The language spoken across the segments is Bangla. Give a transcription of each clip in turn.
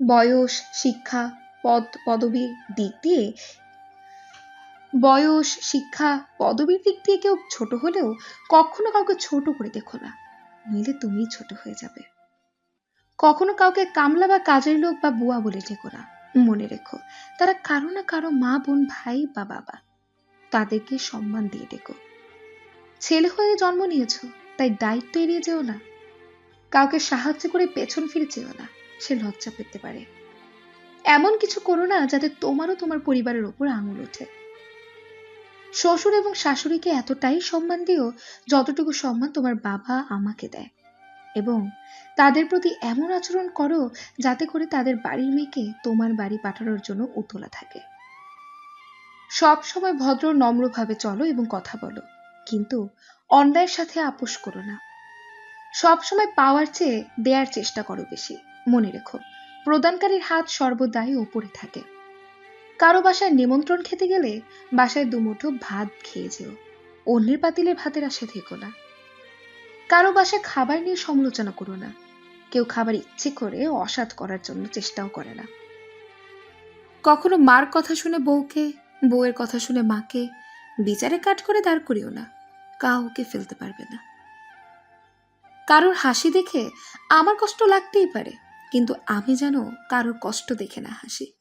বয়স, শিক্ষা, পদ, পদবীর দিক দিয়ে। বয়স, শিক্ষা, পদবীর দিক দিয়ে কেউ ছোট হলেও কখনো কাউকে ছোট করে দেখো না, নইলে তুমি ছোট হয়ে যাবে। কখনো কাউকে কামলা বা কাজের লোক বা বুয়া বলে ডেকো না, মনে রেখো, তারা কারও না কারও মা, বোন, ভাই বা বাবা, তাদেরকে সম্মান দিয়ে ডেকো। ছেলে হয়ে জন্ম নিয়েছো, তাই দায়িত্ব এড়িয়ে যেও না, কাউকে সাহায্য করে পেছন ফিরে যেও না সে লজ্জা পেতে পারে। এমন কিছু করো না যাতে তোমারও তোমার পরিবারের ওপর আঙুল ওঠে। শ্বশুর এবং শাশুড়িকে এতটাই সম্মান দিও যতটুকু সম্মান তোমার বাবা আমাকে দেয়। এবং তাদের প্রতি এমন আচরণ করো যাতে করে তাদের বাড়ির মেয়েকে তোমার বাড়ি পাঠানোর জন্য উতলা থাকে। সব সময় ভদ্র, নম্রভাবে চলো এবং কথা বলো। কিন্তু অন্যায়ের সাথে আপোষ করো না। সব সময় পাওয়ার চেয়ে দেয়ার চেষ্টা করো বেশি। মনে রেখো, প্রদানকারীর হাত সর্বদাই ওপরে থাকে। কারও বাসায় নিমন্ত্রণ খেতে গেলে বাসায় দুমুঠো ভাত খেয়ে যেও, অন্যের পাতিলের ভাতের আশে থেকো না। কারও বাসায় খাবার নিয়ে সমালোচনা করো না, কেউ খাবার ইচ্ছে করে অসাধ করার জন্য চেষ্টাও করে না। কখনো মার কথা শুনে বউকে, বউয়ের কথা শুনে মাকে বিচারে কাট করে দাঁড় করিও না, কাউকে ফেলতে পারবে না। কারোর হাসি দেখে আমার কষ্ট লাগতেই পারে কিন্তু আমি যেন কারোর কষ্ট দেখে না হাসি।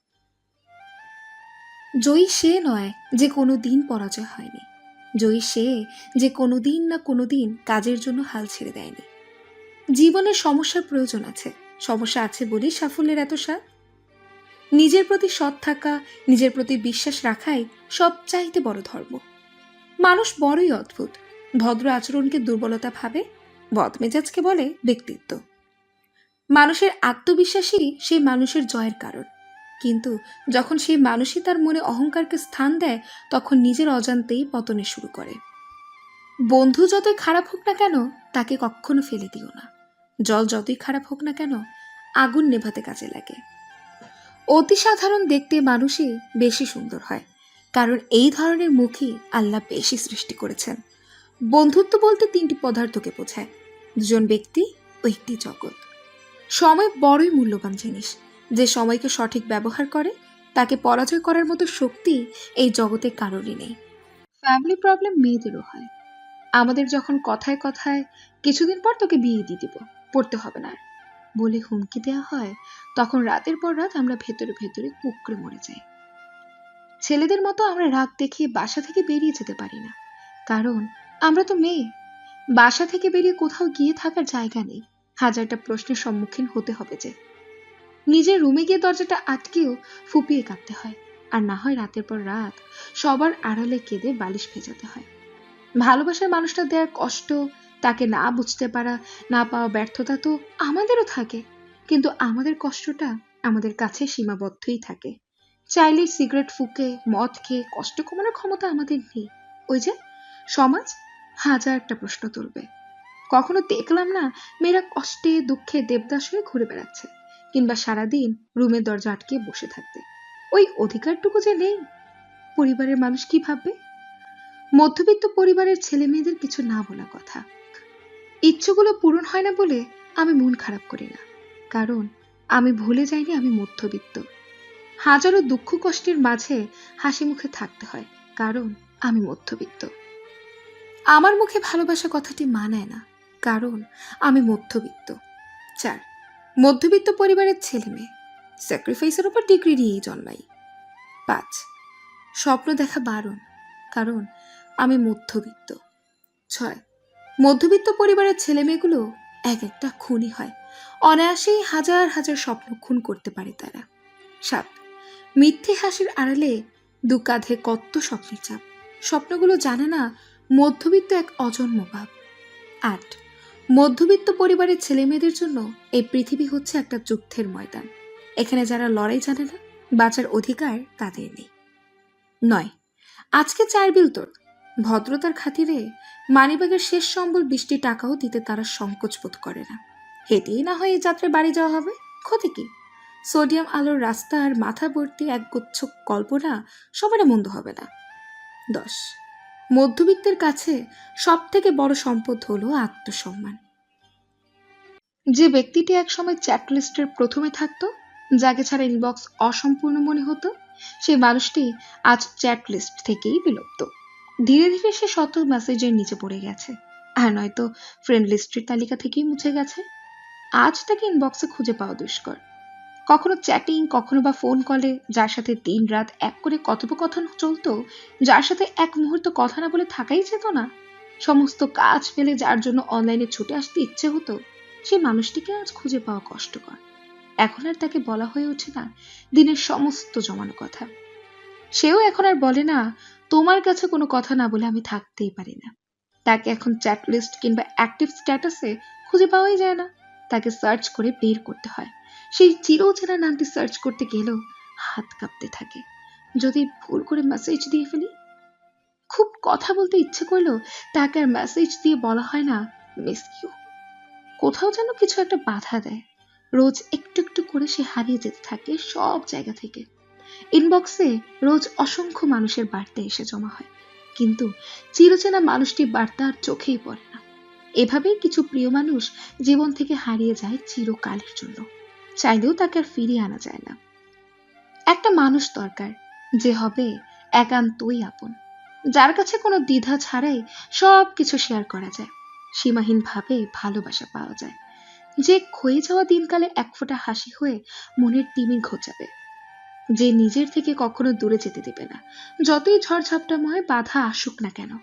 জয়ী সে নয় যে কোনো দিন পরাজয় হয়নি। জয়ী সে যে কোনো দিন না কোনো দিন কাজের জন্য হাল ছেড়ে দেয়নি। জীবনের সমস্যার প্রয়োজন আছে। সমস্যা আছে বলেই সাফল্যের এত স্বাদ। নিজের প্রতি সৎ থাকা, নিজের প্রতি বিশ্বাস রাখাই সব চাইতে বড় ধর্ম। মানুষ বড়ই অদ্ভুত। ভদ্র আচরণকে দুর্বলতা ভাবে, বদমেজাজকে বলে ব্যক্তিত্ব। মানুষের আত্মবিশ্বাসী সেই মানুষের জয়ের কারণ। কিন্তু যখন সেই মানুষই তার মনে অহংকারকে স্থান দেয়, তখন নিজের অজান্তেই পতনে শুরু করে। বন্ধু যতই খারাপ হোক না কেন, তাকে কখনো ফেলে দিও না। জল যতই খারাপ হোক না কেন, আগুন নেভাতে কাজে লাগে। অতি সাধারণ দেখতে মানুষই বেশি সুন্দর হয়, কারণ এই ধরনের মুখই আল্লাহ বেশি সৃষ্টি করেছেন। বন্ধুত্ব বলতে তিনটি পদার্থকে বোঝায়, দুজন ব্যক্তি ও একটি জগৎ। সময় বড়ই মূল্যবান জিনিস। যে সময়কে সঠিক ব্যবহার করে, তাকে পরাজয় করার মতো শক্তি এই জগতে কারোরই নেই। ফ্যামিলি প্রবলেম মেয়েদেরও হয়। আমাদের যখন কথায় কথায় কিছুদিন পর তোকে বিয়ে দিয়ে দিব, পড়তে হবে না। বলে হুমকি দেওয়া হয়, তখন রাতের পর রাত আমরা ভেতরে ভেতরে কুকড়ে মরে যাই। ছেলেদের মতো আমরা রাগ দেখিয়ে বাসা থেকে বেরিয়ে যেতে পারি না। কারণ আমরা তো মেয়ে। বাসা থেকে বেরিয়ে কোথাও গিয়ে থাকার জায়গা নেই। হাজারটা প্রশ্নের সম্মুখীন হতে হবে যে। নিজের রুমে গিয়ে দরজাটা আটকেও ফুপিয়ে কাঁদতে হয়। আর না হয় রাতের পর রাত সবার আড়ালে কেঁদে বালিশ ভেজাতে হয়। ভালোবাসার মানুষটা দেওয়ার কষ্ট, তাকে না বুঝতে পারা, না পাওয়া ব্যর্থতা তো আমাদেরও থাকে। কিন্তু আমাদের কষ্টটা আমাদের কাছে সীমাবদ্ধই থাকে। চাইলে সিগারেট ফুকে, মদ খেয়ে কষ্ট কমানোর ক্ষমতা আমাদের নেই। ওই যে, সমাজ হাজারটা প্রশ্ন তুলবে। কখনো দেখলাম না মেয়েরা কষ্টে, দুঃখে দেবদাস হয়ে ঘুরে বেড়াচ্ছে, কিংবা সারাদিন রুমের দরজা আটকে বসে থাকতে। ওই অধিকারটুকু যে নেই, পরিবারের মানুষ কি ভাববে? মধ্যবিত্ত পরিবারের ছেলে মেয়েদের কিছু না বলা কথা। ইচ্ছেগুলো পূরণ হয় না বলে আমি মন খারাপ করি না, কারণ আমি ভুলে যাইনি আমি মধ্যবিত্ত। হাজারো দুঃখ কষ্টের মাঝে হাসি মুখে থাকতে হয়, কারণ আমি মধ্যবিত্ত। আমার মুখে ভালোবাসা কথাটি মানায় না। কারণ আমি মধ্যবিত্ত। চার, মধ্যবিত্ত পরিবারের ছেলে মেয়ে। স্যাক্রিফাইসের উপর ডিগ্রি নিয়েই জন্মাই। পাঁচ, স্বপ্ন দেখা বারণ, কারণ আমি মধ্যবিত্ত। ছয়, মধ্যবিত্ত পরিবারের ছেলে মেয়েগুলো এক একটা খুনই হয়। অনায়াসেই হাজার হাজার স্বপ্ন খুন করতে পারে তারা। সাত, মিথ্যে হাসির আড়ালে দু কাঁধে কত স্বপ্নের চাপ। স্বপ্নগুলো জানে না মধ্যবিত্ত এক অজন্ম ভাব আট মধ্যবিত্ত পরিবারের ছেলে মেয়েদের জন্য এই পৃথিবী হচ্ছে একটা যুদ্ধের ময়দান। এখানে যারা লড়াই জানে না, বাঁচার অধিকার তাদের নেই। নয়, আজকে চার বিল তোর। ভদ্রতার খাতিরে মানিবাগের শেষ সম্বল বৃষ্টি টাকাও দিতে তারা সংকোচ বোধ করে না। হেঁটেই না হয় এই যাত্রায় বাড়ি যাওয়া হবে। ক্ষতি কি? সোডিয়াম আলোর রাস্তা আর মাথা ভর্তি এক গুচ্ছ কল্পনা সবারই মন্দ হবে না। দশ মধ্যবিত্তের কাছে সব থেকে বড় সম্পদ হলো আত্মসম্মান। যে ব্যক্তিটি একসময় চ্যাটলিস্টের প্রথমে থাকতো, যাকে ছাড়া ইনবক্স অসম্পূর্ণ মনে হতো, সেই মানুষটি আজ চ্যাট লিস্ট থেকেই বিলুপ্ত। ধীরে ধীরে সে শত মেসেজের নিচে পড়ে গেছে। আর নয়তো ফ্রেন্ড লিস্টের তালিকা থেকেই মুছে গেছে। আজ তাকে ইনবক্সে খুঁজে পাওয়া দুষ্কর। কখনো চ্যাটিং কখনো বা ফোন কলে যার সাথে দিন রাত এক করে কথোপকথন চলতো, যার সাথে এক মুহূর্ত কথা না বলে থাকাই যেত না। সমস্ত কাজ ফেলে যার জন্য অনলাইনে ছুটে আসতে ইচ্ছে হতো সেই মানুষটিকে আজ খুঁজে পাওয়া কষ্টকর। এখন আর তাকে বলা হয়ে ওঠে না দিনের সমস্ত জমানো কথা। সেও এখন আর বলে না, তোমার কাছে কোনো কথা না বলে আমি থাকতেই পারি না। তাকে এখন চ্যাট লিস্ট কিংবা অ্যাক্টিভ স্ট্যাটাসে খুঁজে পাওয়াই যায় না। তাকে সার্চ করে বের করতে হয়। সেই চিরচেনা নামটি সার্চ করতে গেলেও হাত কাঁপতে থাকে। যদি ভুল করে মেসেজ দিয়ে ফেলি? খুব কথা বলতে ইচ্ছে করলেও তাকে আর মেসেজ দিয়ে বলা হয় না মিস ইউ কোথাও যেন কিছু একটা বাধা দেয়। রোজ একটু একটু করে সে হারিয়ে যেতে থাকে সব জায়গা থেকে। ইনবক্সে রোজ অসংখ্য মানুষের বার্তা এসে জমা হয়। কিন্তু চিরচেনা মানুষটির বার্তা আর চোখেই পড়ে না। এভাবেই কিছু প্রিয় মানুষ জীবন থেকে হারিয়ে যায় চিরকালের জন্য। চাইলেও তাকে আর ফিরিয়ে আনা যায় না। একটা মানুষ দরকার, যে হবে একান্তই আপন। যার কাছে কোনো দ্বিধা ছাড়াই সব কিছু শেয়ার করা যায়। সীমাহীন ভাবে ভালোবাসা পাওয়া যায়। যে ক্ষয়ে যাওয়া দিনকালে এক ফোঁটা হাসি হয়ে মনের তিমির ঘোচাবে। যে নিজের থেকে কখনো দূরে যেতে দেবে না। যতই ঝড়ঝাপটাময় বাধা আসুক না কেন,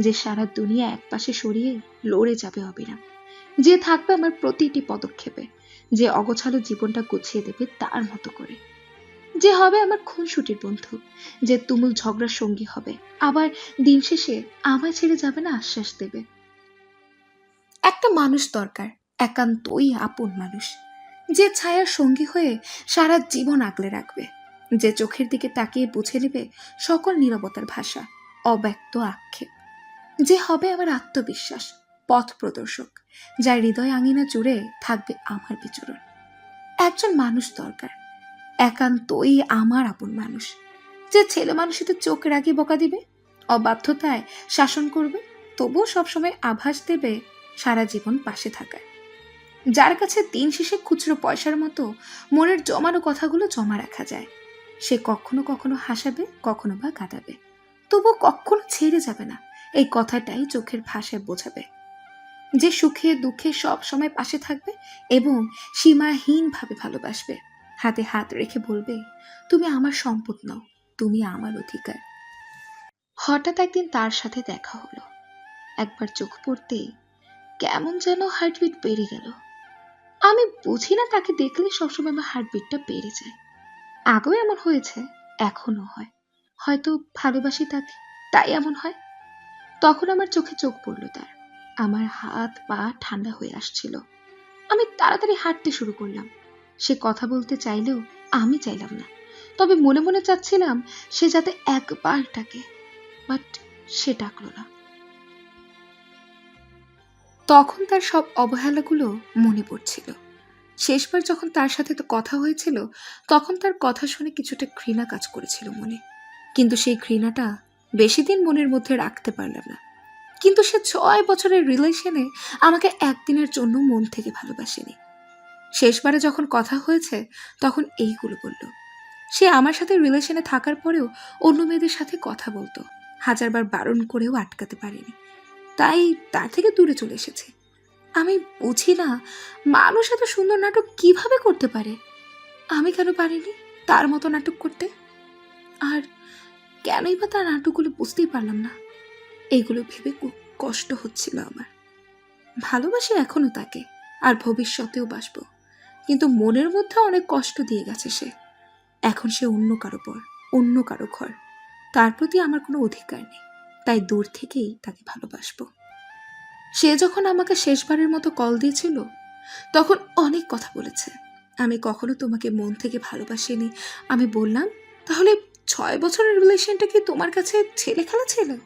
যে সারা দুনিয়া একপাশে সরিয়ে লড়ে যাবে অবিরাম। যে থাকবে আমার প্রতিটি পদক্ষেপে। যে অগোছালো জীবনটা গুছিয়ে দেবে তার মতো করে। যে হবে আমার খুনসুটির বন্ধু, যে তুমুল ঝগড়ার সঙ্গী হবে। আবার দিন শেষে আমায় ছেড়ে যাবে না আশ্বাস দেবে। একটা মানুষ দরকার, একান্তই আপন মানুষ। যে ছায়ার সঙ্গী হয়ে সারা জীবন আগলে রাখবে। যে চোখের দিকে তাকিয়ে বুঝে নেবে সকল নীরবতার ভাষা, অব্যক্ত আক্ষেপ। যে হবে আমার আত্মবিশ্বাস পথ প্রদর্শক যার হৃদয় আঙিনা জুড়ে থাকবে আমার বিচরণ। একজন মানুষ দরকার, একান্তই আমার আপন মানুষ। যে ছেলে মানুষের চোখ রাগে বকা দিবে, অবাধ্যতায় শাসন করবে, তবুও সবসময় আভাস দেবে সারা জীবন পাশে থাকার। যার কাছে দিন শেষে খুচরো পয়সার মতো মনের জমানো কথাগুলো জমা রাখা যায়, সে কখনো কখনো হাসাবে, কখনো বা কাঁদাবে। তবু কখনো ছেড়ে যাবে না, এই কথাটাই চোখের ভাষায় বোঝাবে। যে সুখে দুঃখে সব সময় পাশে থাকবে এবং সীমাহীনভাবে ভালোবাসবে। হাতে হাত রেখে বলবে, তুমি আমার সম্পদ নও, তুমি আমার অধিকার। হঠাৎ একদিন তার সাথে দেখা হলো। একবার চোখ পড়তেই কেমন যেন হার্টবিট বেড়ে গেল। আমি বুঝি না তাকে দেখলে সবসময় আমার হার্টবিটটা বেড়ে যায়। আগেও এমন হয়েছে এখনও হয়। হয়তো ভালোবাসি তাকে, তাই এমন হয়। তখন আমার চোখে চোখ পড়ল তার। আমার হাত পা ঠান্ডা হয়ে আসছিল। আমি তাড়াতাড়ি হাঁটতে শুরু করলাম। সে কথা বলতে চাইলেও আমি চাইলাম না। তবে মনে মনে চাচ্ছিলাম সে যাতে একবার ডাকে, বাট সে ডাকলো না। তখন তার সব অবহেলাগুলো মনে পড়ছিল। শেষবার যখন তার সাথে তো কথা হয়েছিল, তখন তার কথা শুনে কিছুটা ঘৃণা কাজ করেছিল মনে। কিন্তু সেই ঘৃণাটা বেশি দিন মনের মধ্যে রাখতে পারলাম না। কিন্তু সে ছয় বছরের রিলেশনে আমাকে একদিনের জন্য মন থেকে ভালোবাসেনি। শেষবারে যখন কথা হয়েছে, তখন এইগুলো বলল। সে আমার সাথে রিলেশনে থাকার পরেও অন্য মেয়েদের সাথে কথা বলতো। হাজারবার বারণ করেও আটকাতে পারেনি। তাই তার থেকে দূরে চলে এসেছে। আমি বুঝি না, মানুষ এত সুন্দর নাটক কীভাবে করতে পারে? আমি কেন পারিনি তার মতো নাটক করতে? আর কেনই বা তার নাটকগুলো বুঝতেই পারলাম না। এইগুলো ভেবে খুব কষ্ট হচ্ছিল আমার। ভালোবাসি এখনও তাকে, আর ভবিষ্যতেও বাসব। কিন্তু মনের মধ্যে অনেক কষ্ট দিয়ে গেছে সে। এখন সে অন্য কারও পর, অন্য কারও ঘর। তার প্রতি আমার কোনো অধিকার নেই, তাই দূর থেকেই তাকে ভালোবাসবো। সে যখন আমাকে শেষবারের মতো কল দিয়েছিল, তখন অনেক কথা বলেছে। আমি কখনো তোমাকে মন থেকে ভালোবাসিনি। আমি বললাম, তাহলে ছয় বছরের রিলেশনটা কি তোমার কাছে ছেলে খেলা ছিল?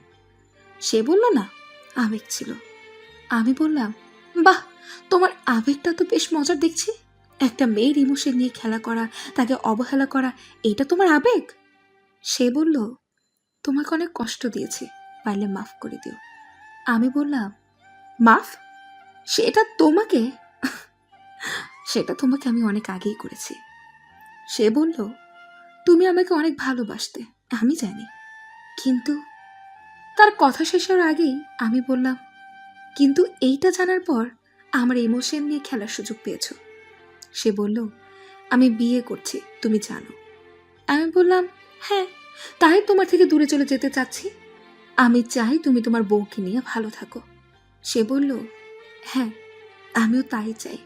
সে বলল, না, আবেগ ছিল। আমি বললাম, বাহ, তোমার আবেগটা তো বেশ মজার দেখছি। একটা মেয়ের ইমোশন নিয়ে খেলা করা, তাকে অবহেলা করা, এটা তোমার আবেগ? সে বলল, তোমাকে অনেক কষ্ট দিয়েছি, পারলে মাফ করে দিও। আমি বললাম, মাফ? সেটা তোমাকে? সেটা তোমাকে আমি অনেক আগেই করেছি। সে বলল, তুমি আমাকে অনেক ভালোবাসতে, আমি জানি। কিন্তু তার কথা শেষ হওয়ার আগেই আমি বললাম, কিন্তু এইটা জানার পর আমার ইমোশন নিয়ে খেলার সুযোগ পেয়েছ। সে বলল, আমি বিয়ে করছি, তুমি জানো। আমি বললাম হ্যাঁ তাই তোমার থেকে দূরে চলে যেতে চাচ্ছি। আমি চাই তুমি তোমার বউকে নিয়ে ভালো থাকো। সে বলল হ্যাঁ আমিও তাই চাই।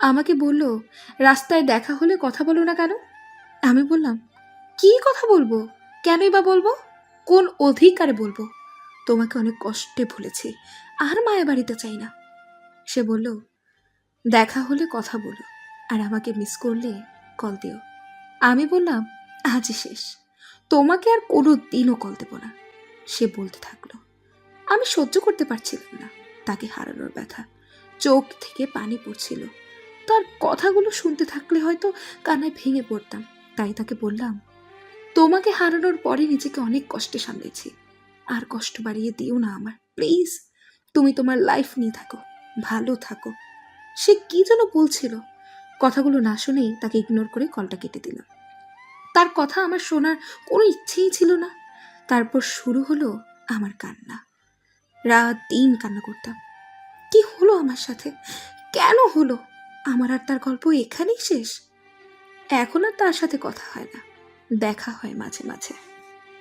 আমাকে বলল, রাস্তায় দেখা হলে কথা বলো না কেন? আমি বললাম, কি কথা বলব? কেনই বা বলব? কোন অধিকারে বলব? তোমাকে অনেক কষ্টে ভুলেছি, আর মায়া বাড়িতে চাই না। সে বলল, দেখা হলে কথা বলো, আর আমাকে মিস করলে কল দিও। আমি বললাম, আজই শেষ। তোমাকে আর কোনো দিনও কল দেবো না। সে বলতে থাকল, আমি সহ্য করতে পারছিলাম না, তাকে হারানোর ব্যথা। চোখ থেকে পানি পড়ছিল। তার কথাগুলো শুনতে থাকলে হয়তো কানায় ভেঙে পড়তাম, তাই তাকে বললাম তোমাকে হারানোর পরে নিজেকে অনেক কষ্টে সামলেছি। আর কষ্ট বাড়িয়ে দিও না আমার প্লিজ। তুমি তোমার লাইফ নিয়ে থাকো, ভালো থাকো। সে কি যেন বলছিল? কথাগুলো না শুনেই তাকে ইগনোর করে কলটা কেটে দিলাম। তার কথা আমার শোনার কোনো ইচ্ছেই ছিল না। তারপর শুরু হলো আমার কান্না। রাত দিন কান্না করতাম। কি হলো আমার সাথে? কেন হলো? আমার আর তার গল্প এখানেই শেষ? এখন আর তার সাথে কথা হয় না। দেখা হয় মাঝে মাঝে।